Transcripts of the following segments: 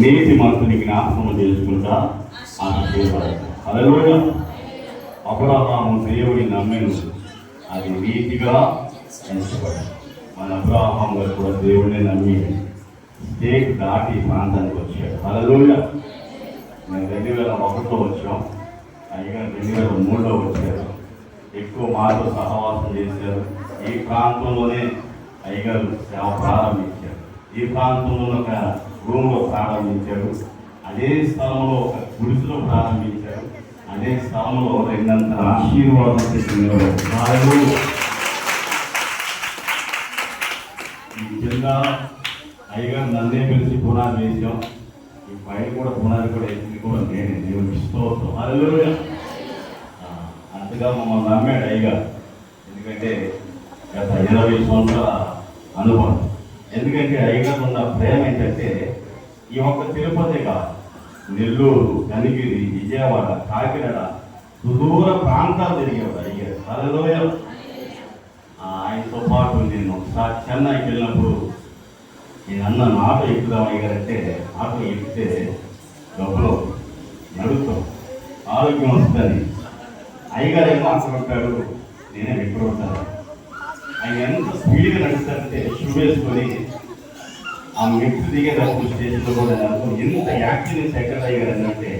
నీతి మంతుని జ్ఞాపకం చేసుకుంటా ఆశీర్వాదం అలలోయ అబ్రహాము దేవుని నమ్మెను. అది నీతిగా ఎంచబడింది. మన అబ్రహాం గారు కూడా దేవుడిని నమ్మి స్టేట్ దాటి ప్రాంతానికి వచ్చాడు. అలలోయ మేము రెండు వేల ఒకటిలో వచ్చాం. అయ్యగారు రెండు వేల మూడులో వచ్చారు. ఎక్కువ మాతో సహవాసం చేశారు. ఈ ప్రాంతంలోనే అయ్యగారు సేవ ప్రారంభించారు. ఈ ప్రాంతంలో ఒక రూమ్లో ప్రారంభించారు. అదే స్థలంలో ఒక గుడిసెలో ప్రారంభించారు. అదే స్థలంలో రెండంత ఆశీర్వాదం చేసిన ఈ కింద అయ్యగారు నన్నే పిలిచి పునాది వేసాం ఈ పైన కూడా పునాది కూడా వేసింది కూడా నేనే. దేవుడికి స్తోత్రం. హల్లెలూయా. అంతగా మమ్మల్ని నమ్మాడు అయ్యగారు. ఎందుకంటే గత ఇరవై సంవత్సరాల అనుభవం. ఎందుకంటే అయ్యగారు ఉన్న ప్రేమ ఏంటంటే ఈ ఒక్క తిరుపతి కాదు. నెల్లూరు కనిగిరి విజయవాడ కాకినాడ సుదూర ప్రాంతాలు తిరిగేవాడు. అయ్యారు హల్లెలూయా. ఆయనతో పాటు నేను ఒకసారి చెన్నైకి వెళ్ళినప్పుడు నేను అన్న ఆటో ఎక్కుదాం అయ్యారంటే ఆటో ఎక్కితే డబ్బులు నడుస్తాం ఆరోగ్యం వస్తుంది అయ్యగారు ఏమో అక్కడ ఉంటాడు నేనే ఎక్కడ ఉంటాను ఆయన ఎంత స్పీడ్గా నడుస్తారంటే షూ వేసుకొని ఆ మెట్టు దిగేటప్పుడు స్టేజ్లో కూడా ఎంత యాక్టివ్ ఎక్కడ అయ్యారు అంటే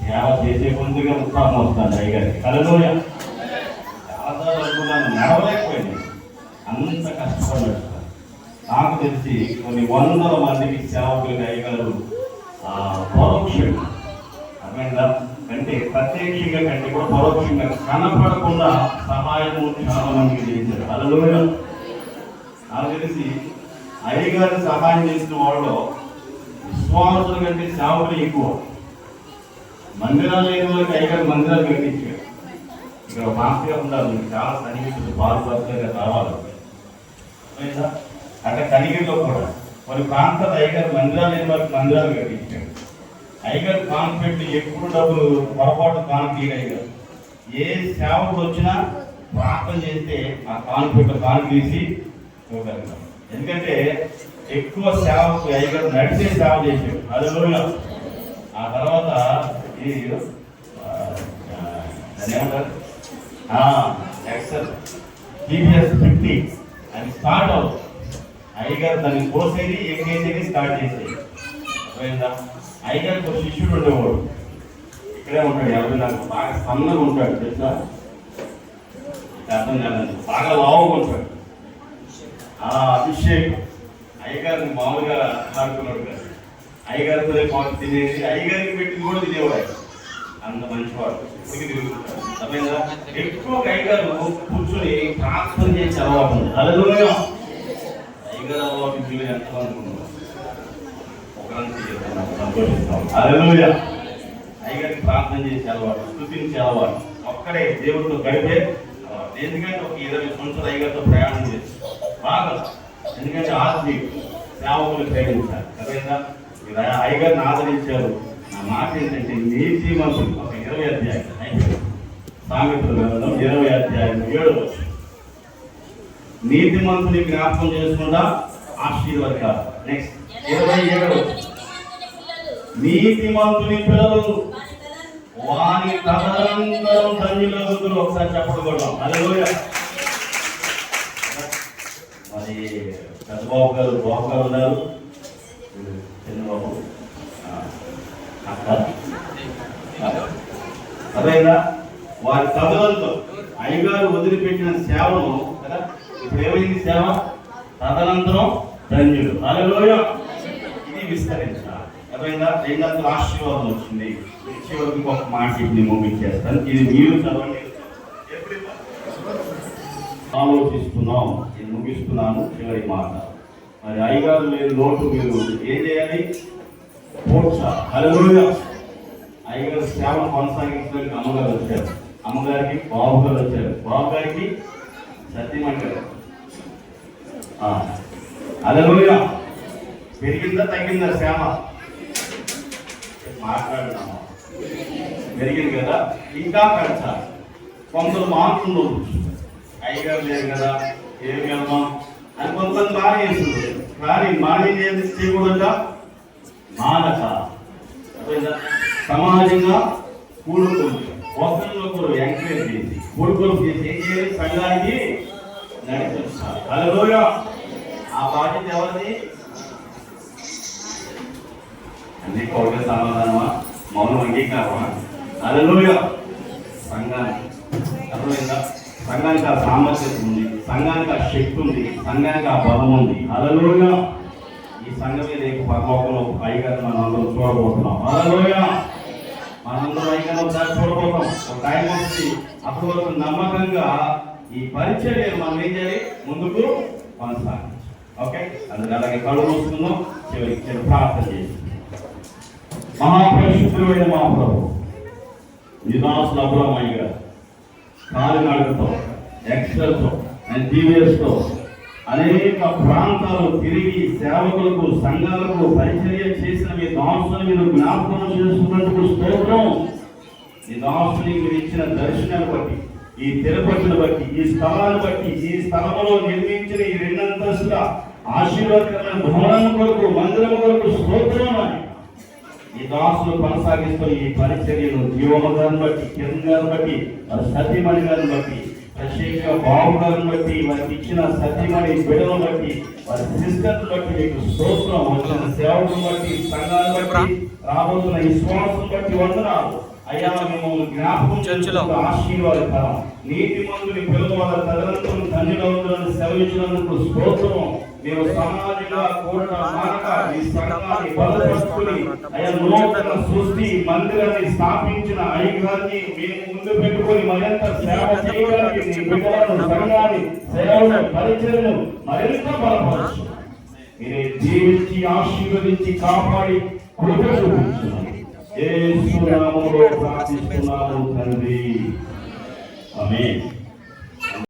సేవ చేసే ముందుగా ఉత్సాహం వస్తాను అయ్యారు కలలోయ చాలా అనుకున్నాను నడవలేకపోయింది అంత కష్టపడ్డాడు నాకు తెలిసి కొన్ని వందల మందికి సేవకులుగా అయ్యగారు ఆ, పరోక్షంగా అర్థమైందా అంటే ప్రత్యక్షంగా కంటే కూడా పరోక్షంగా కనపడకుండా సహాయము చాలా మందికి చేశారు అలలోయ నాకు తెలిసి అయ్యగారు సహాయం చేసిన వాళ్ళు విశ్వాసుల కంటే సేవకులు ఎక్కువ. మందిరాలు లేని వాళ్ళకి అయ్యగారు మందిరాలు కట్టించారు. ఇక్కడ మాస్టర్ ఉండాలి ఉన్నారు. మీకు చాలా సన్నిహితులు బాధపడతారుగా రావాలి అక్కడ తనిఖీలో కనిగిరిలో కూడా. మరి ప్రాంతాలు అయ్యగారు మందిరాలు లేని వాళ్ళకి మందిరాలు కట్టించారు. అయ్యగారు కాన్ఫిడెంట్ ఎప్పుడు డబ్బులు పొరపాటు కాన్ఫీడ్ అయ్యారు ఏ సేవకు వచ్చినా ప్రార్థన చేస్తే ఆ కాన్ఫిడెంట్ కాన్ తీసి ఇవ్వగలుగుతాం ఎందుకంటే ఎక్కువ సేవకు అయ్యగారు నడిచే సేవ చేశాడు అది ఆ తర్వాత ఈ ఏమంటారు? ఎక్సెల్ టీవీఎస్ ఫిఫ్టీ అది స్టార్ట్ అవుతుంది. అయ్యగారు దాన్ని కోసేది ఎక్కేసేది స్టార్ట్ చేసేది. అర్థమైందా? అయ్యగారికి ఒక శిష్యుడు ఉండేవాడు. ఇక్కడే ఉంటాడు. ఎవరు నాకు బాగా సన్నగా ఉంటాడు తెలుసా? అర్థం కాదండి బాగా లావుగా ఉంటాడు. ఆ అభిషేక్ అయ్యగారిని మామూలుగా ఆడుకున్నాడు కదా. అయ్యగారితో పాటు తినేది అయ్యగారికి పెట్టి కూడా తినేవాడు. అంత మంచివాడు. ఇప్పటికీ తిరుగుతుంటాడు. అర్థమైందా? ఎక్కువ అయ్యగారు కూర్చొని ప్రార్థన చేసి అలవాటు ఉంది. అలలోయ అయ్యగారు అలవాటు ఇంట్లో ఎంత ఉన్నారు ఒకరంతా చెప్తున్నాం, సంతోషిస్తాం. అలలోయ అయ్యగారికి ప్రార్థన చేసే అలవాటు స్థుతించే అలవాటు. ఒక్కడే దేవుడితో గడిపే ఎందుకంటే ఒక ఇరవై సంవత్సరాలు అయ్యగారితో ప్రయాణం చేసి బాగా ఎందుకంటే ఆత్మీయ సేవకులు ప్రేమించాలి కదా మీరు అయ్యగారిని ఆదరించారు. నా మాట ఏంటంటే నీతి మంత్రులు ఒక ఇరవై అధ్యాయం. అయిపోయింది. సామెతల గ్రంథం ఇరవై అధ్యాయం ఏడు. నీతి మంత్రుని జ్ఞాపకం చేసుకుంటా ఆశీర్వాదాలు నెక్స్ట్ ఇరవై ఏడు. నీతి మంత్రుని పిల్లలు వాని తదనంతరం ధన్యులగుతులు ఒకసారి చెప్పకూడదు అదే అలలోయ పెద్దబాబు గారు బాబు గారు ఉన్నారు. చిన్నబాబు అదేనా? వారి తదనంతో అయ్యగారు వదిలిపెట్టిన సేవను కదా? ఇప్పుడు ఏమైంది సేవ? తదనంతరం ధన్యుడు. అలలోయ ఇది విస్తరించిన అదేనా? రెండంతల ఆశీర్వాదం వచ్చింది. చివరికి ఒక మాట ఇది ముగించేస్తాను. ఇది మీరు చదవండి. ఆలోచిస్తున్నాం. ముగిస్తున్నాను చివరి మాట. మరి అయ్యగారు లేని లోటు మీరు ఏం చేయాలి? పోర్చ హల్లెలూయా. అయ్యగారు సేవను కొనసాగించడానికి అమ్మగారు వచ్చారు. అమ్మగారికి బాబు గారు వచ్చారు బాబు గారికి సత్యమంటారు గారు పెరిగిందా తగ్గిందా సేవ మాట్లాడుతున్నాము పెరిగింది కదా. ఇంకా పెంచాలి. కొందరు మార్పులు అయ్యగారు లేదు కదా ఏమి వెళ్దాం అని కొంతమంది బాగా చేస్తుంది కానీ బాగా చేసి చేయకూడదా మానక అర్థమైందా? సమాజంగా కూడుకుంది ఒకరినొకరు ఎంకరేజ్ చేసి కూడుకొని చేసి ఏం చేయాలి సంఘానికి నడిపించాలి హలోయ ఆ బాధ్యత ఎవరిది అన్ని ఒకటే సమాధానమా మౌనం అంగీకారమా హలోయ సంఘానికి. అర్థమైందా? సంఘానికి ఆ సామర్థ్యం ఉంది సంఘానికి ఆ శక్తి ఉంది సంఘానికి ఆ బలం ఉంది. హలోయ ఈ సంఘమే రేపు పరలోకంలో పైగా మనం అందరం చూడబోతున్నాం. హలోయ మనందరం ఐక్యం ఒకసారి చూడబోతాం ఒక టైం వచ్చి అప్పటి వరకు నమ్మకంగా ఈ పరిచర్య మనం ఏం చేయాలి? ముందుకు కొనసాగించాలి. ఓకే? అందుకే అలాగే కళ్ళు మూసుకుందాం. చివరికి చిన్న ప్రార్థన చేసి మహాపరిశుద్ధుడైన మా ప్రభు నిదాసుల అబ్రహ్మయ్య గారు కాలినడకతో ఎక్స్ట్రాతో అండ్ టీవీఎస్తో అనేక ప్రాంతాలు తిరిగి సేవకులకు సంఘాలకు పరిచర్య చేసిన మీ దాసుని మీరు జ్ఞాపకం చేసుకున్నందుకు స్తోత్రం. ఈ దాసుని మీరు ఇచ్చిన దర్శనాన్ని బట్టి ఈ తిరుపతిని బట్టి ఈ స్థలాన్ని బట్టి ఈ స్థలంలో నిర్మించిన ఈ రెండంతస్తుల ఆశీర్వాదకరమైన భవనం కొరకు మందిరం కొరకు దాసులు కొనసాగిస్తున్న ఈ పరిచర్యను జీవమ గారిని బట్టి కిరణ్ గారిని బట్టి సతీమణి గారిని బట్టి ప్రత్యేకంగా బాబు గారిని బట్టి వారికి ఇచ్చిన సతీమణి బిడ్డలను బట్టి వారి సిస్టర్ని బట్టి మీకు స్తోత్రం వచ్చిన సేవకులను బట్టి సంఘాన్ని బట్టి రాబోతున్న విశ్వాసం బట్టి వందనాలు. అయ్యా మిమ్మల్ని జ్ఞాపకం చర్చిలో. ఆశీర్వాదకరం నీతి మందుని వాళ్ళ తదనంతరం ధన్యులవుతున్న సెలవిచ్చినందుకు స్తోత్రం. మేము సమాజంగా కూడా మానక ఈ సంఘాన్ని బలపరుచుకుని అయ్యా నూతన సృష్టి మందిరాన్ని స్థాపించిన ఐగాన్ని మేము ముందు పెట్టుకొని మరింత సేవ చేయడానికి నీ బిడ్డలను సంఘాన్ని సేవలను పరిచయను మరింత బలపరచు మీరే జీవించి ఆశీర్వదించి కాపాడి కృప చూపించున్నాను యేసు నామములో ప్రార్థిస్తున్నాము తండ్రి. ఆమేన్.